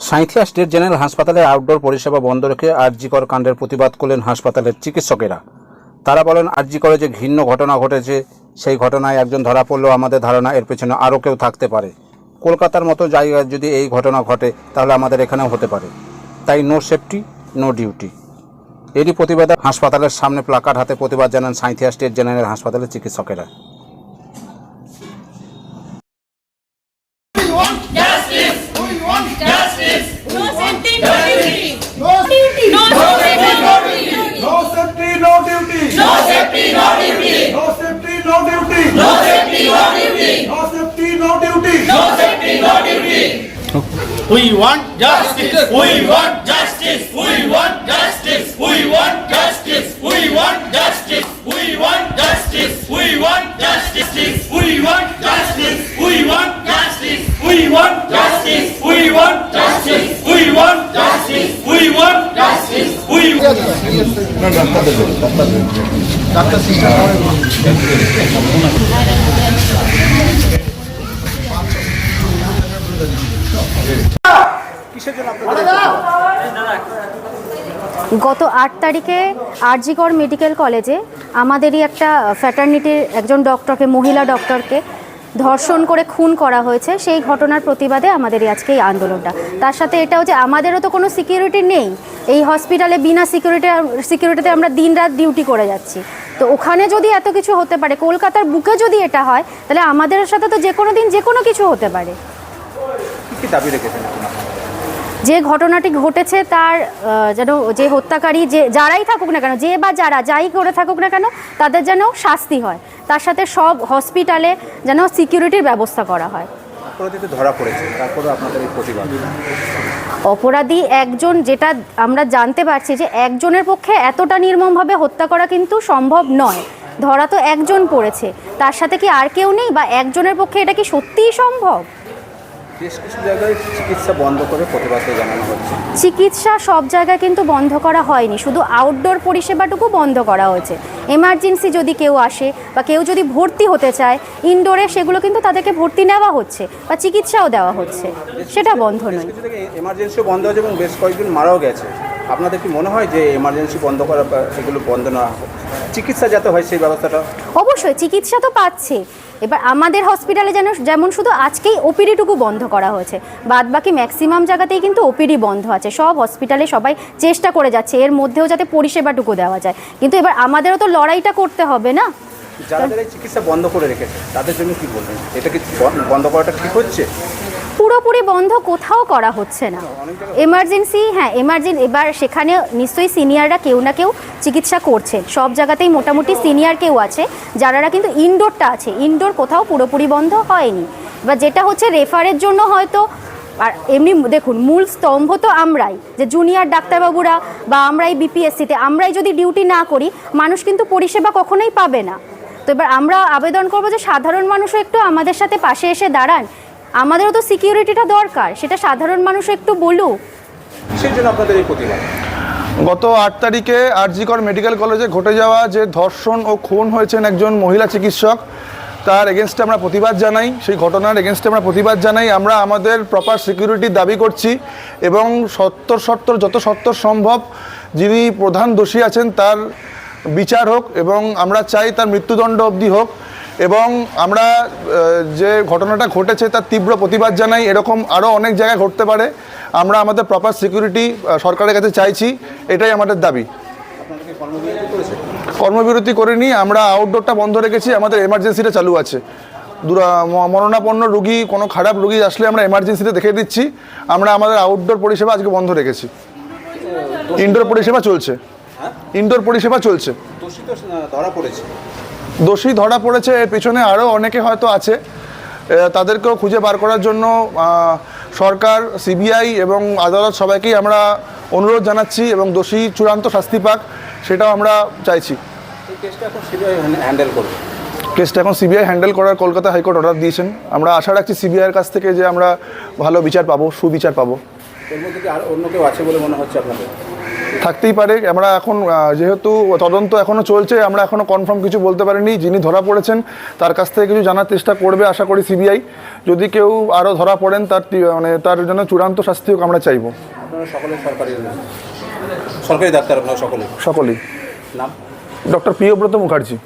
Sainthia state general হাসপাতালে outdoor পরিষেবা বন্ধ রেখে আরজিকর কাণ্ডের প্রতিবাদ করলেন হাসপাতালের চিকিৎসকেরা। তারা বলেন, আরজিকরে যে ঘৃণ্য ঘটনা ঘটেছে, সেই ঘটনায় একজন ধরা পড়লেও আমাদের ধারণা এর পেছনে আরও কেউ থাকতে পারে। কলকাতার মতো জায়গায় যদি এই ঘটনা ঘটে, তাহলে আমাদের এখানেও হতে পারে। তাই নো সেফটি, নো ডিউটি। এরই প্রতিবাদে হাসপাতালের সামনে প্লাকার্ড হাতে প্রতিবাদ জানান সাঁথিয়া স্টেট জেনারেল হাসপাতালের চিকিৎসকেরা। No safety, no duty. No safety, no duty. No safety, no duty. We want justice. We want justice. We want justice. We want justice. We want justice. গত আট তারিখে আরজিকর মেডিকেল কলেজে আমাদেরই একটা ফ্যাটার্নিটির একজন ডক্টরকে মহিলা ডক্টরকে ধর্ষণ করে খুন করা হয়েছে, সেই ঘটনার প্রতিবাদে আমাদেরই আজকে এই আন্দোলনটা। তার সাথে এটাও যে আমাদেরও তো কোনো সিকিউরিটি নেই, এই হসপিটালে বিনা সিকিউরিটি, সিকিউরিটিতে আমরা দিন রাত ডিউটি করে যাচ্ছি। তো ওখানে যদি এত কিছু হতে পারে, কলকাতার বুকে যদি এটা হয়, তাহলে আমাদের সাথে তো যে কোনো দিন যে কোনো কিছু হতে পারে। দাবি রেখেছেন যে ঘটনাটি ঘটেছে তার যেন যে হত্যাকারী যে যারাই থাকুক না কেন যে বা যারা যাই করে থাকুক না কেন তাদের যেন শাস্তি হয়। তার সাথে সব হসপিটালে যেন সিকিউরিটির ব্যবস্থা করা হয়। ধরা পড়েছে তারপরে আপনাদের এই প্রতিবাদ? অপরাধী একজন যেটা আমরা জানতে পারছি যে একজনের পক্ষে এতটা নির্মমভাবে হত্যা করা কিন্তু সম্ভব নয়। ধরা তো একজন পড়েছে। তার সাথে কি আর কেউ নেই? বা একজনের পক্ষে এটা কি সত্যিই সম্ভব? বেশ কিছু জায়গায় চিকিৎসা বন্ধ করে প্রতিবাদে জানানো হচ্ছে। চিকিৎসা সব জায়গায় কিন্তু বন্ধ করা হয়নি শুধু আউটডোর পরিষেবাটুকু বন্ধ করা হয়েছে। এমার্জেন্সি যদি কেউ আসে বা কেউ যদি ভর্তি হতে চায় ইনডোরে সেগুলো কিন্তু তাদেরকে ভর্তি নেওয়া হচ্ছে বা চিকিৎসাও দেওয়া হচ্ছে। সেটা বন্ধ নয়। এমার্জেন্সিও বন্ধ হয়েছে এবং বেশ কয়েকজন মারাও গেছে। আপনাদের কি মনে হয় যে এমার্জেন্সি বন্ধ করা এগুলো বন্ধ না হোক চিকিৎসা যাতে হয় সেই ব্যবস্থাটা? অবশ্যই চিকিৎসা তো পাচ্ছে। এবার আমাদের হসপিটালে যেন যেমন শুধু আজকেই ওপিডিটুকু বন্ধ করা হয়েছে। বাদ বাকি ম্যাক্সিমাম জায়গাতেই কিন্তু ওপিডি বন্ধ আছে। সব হসপিটালে সবাই চেষ্টা করে যাচ্ছে এর মধ্যেও যাতে পরিষেবাটুকু দেওয়া যায়। কিন্তু এবার আমাদেরও তো লড়াইটা করতে হবে না? যারা যারা চিকিৎসা বন্ধ করে রেখেছে তাদের জন্য কি বলবেন? এটা কি বন্ধ করাটা ঠিক হচ্ছে? পুরোপুরি বন্ধ কোথাও করা হচ্ছে না। এমার্জেন্সি হ্যাঁ এমার্জেন্সি এবার সেখানে নিশ্চয়ই সিনিয়ররা কেউ না কেউ চিকিৎসা করছে। সব জায়গাতেই মোটামুটি সিনিয়র কেউ আছে যারা কিন্তু ইনডোরটা আছে। ইনডোর কোথাও পুরোপুরি বন্ধ হয়নি। বা যেটা হচ্ছে রেফারের জন্য হয়তো, আর এমনি দেখুন, মূল স্তম্ভ তো আমরাই, যে জুনিয়র ডাক্তারবাবুরা বা আমরাই বিপিএসসিতে আমরাই যদি ডিউটি না করি, মানুষ কিন্তু পরিষেবা কখনোই পাবে না। তো এবার আমরা আবেদন করব যে সাধারণ মানুষও একটু আমাদের সাথে পাশে এসে দাঁড়ান। আমাদেরও তো সিকিউরিটিটা দরকার সেটা সাধারণ মানুষ একটু বলুক। কিসের জন্য আপনাদের এই প্রতিবাদ? গত আট তারিখে আরজিকর মেডিকেল কলেজে ঘটে যাওয়া যে ধর্ষণ ও খুন হয়েছেন একজন মহিলা চিকিৎসক তার এগেনস্টে আমরা প্রতিবাদ জানাই সেই ঘটনার এগেনস্টে আমরা প্রতিবাদ জানাই। আমরা আমাদের প্রপার সিকিউরিটি দাবি করছি এবং সত্তর সত্তর যত সত্তর সম্ভব যিনি প্রধান দোষী আছেন তার বিচার হোক এবং আমরা চাই তার মৃত্যুদণ্ড অবধি হোক। এবং আমরা যে ঘটনাটা ঘটেছে তার তীব্র প্রতিবাদ জানাই। এরকম আরও অনেক জায়গায় ঘটতে পারে। আমরা আমাদের প্রপার সিকিউরিটি সরকারের কাছে চাইছি। এটাই আমাদের দাবি। কর্মবিরতি করিনি আমরা আউটডোরটা বন্ধ রেখেছি। আমাদের এমার্জেন্সিটা চালু আছে। মরণাপন্ন রুগী কোনো খারাপ রুগী আসলে আমরা এমার্জেন্সিতে দেখে দিচ্ছি। আমরা আমাদের আউটডোর পরিষেবা আজকে বন্ধ রেখেছি। ইনডোর পরিষেবা চলছে। ইনডোর পরিষেবা চলছে। ধরা পড়েছে। দোষী ধরা পড়েছে এর পিছনে আরও অনেকে হয়তো আছে। তাদেরকেও খুঁজে বার করার জন্য সরকার সিবিআই এবং আদালত সবাইকেই আমরা অনুরোধ জানাচ্ছি এবং দোষী চূড়ান্ত শাস্তি পাক সেটাও আমরা চাইছি। কেসটা এখন সিবিআই হ্যান্ডেল করবে। কেসটা এখন সিবিআই হ্যান্ডেল করার কলকাতা হাইকোর্ট অর্ডার দিয়েছেন। আমরা আশা রাখছি সিবিআইয়ের কাছ থেকে যে আমরা ভালো বিচার পাবো সুবিচার পাবো। এর মধ্যে আর অন্য কেউ আছে বলে মনে হচ্ছে আপনাদের? থাকতেই পারে। আমরা এখন যেহেতু তদন্ত এখনও চলছে আমরা এখনও কনফার্ম কিছু বলতে পারিনি। যিনি ধরা পড়েছেন তার কাছ থেকে কিছু জানার চেষ্টা করবে আশা করি সিবিআই। যদি কেউ আরও ধরা পড়েন তার মানে তার জন্য চূড়ান্ত শাস্তিও হোক আমরা চাইব। আপনারা সকলে সরকারি সরকারি ডাক্তার আপনারা সকলে সকলেই। নাম? ডক্টর প্রিয়ব্রত মুখার্জি।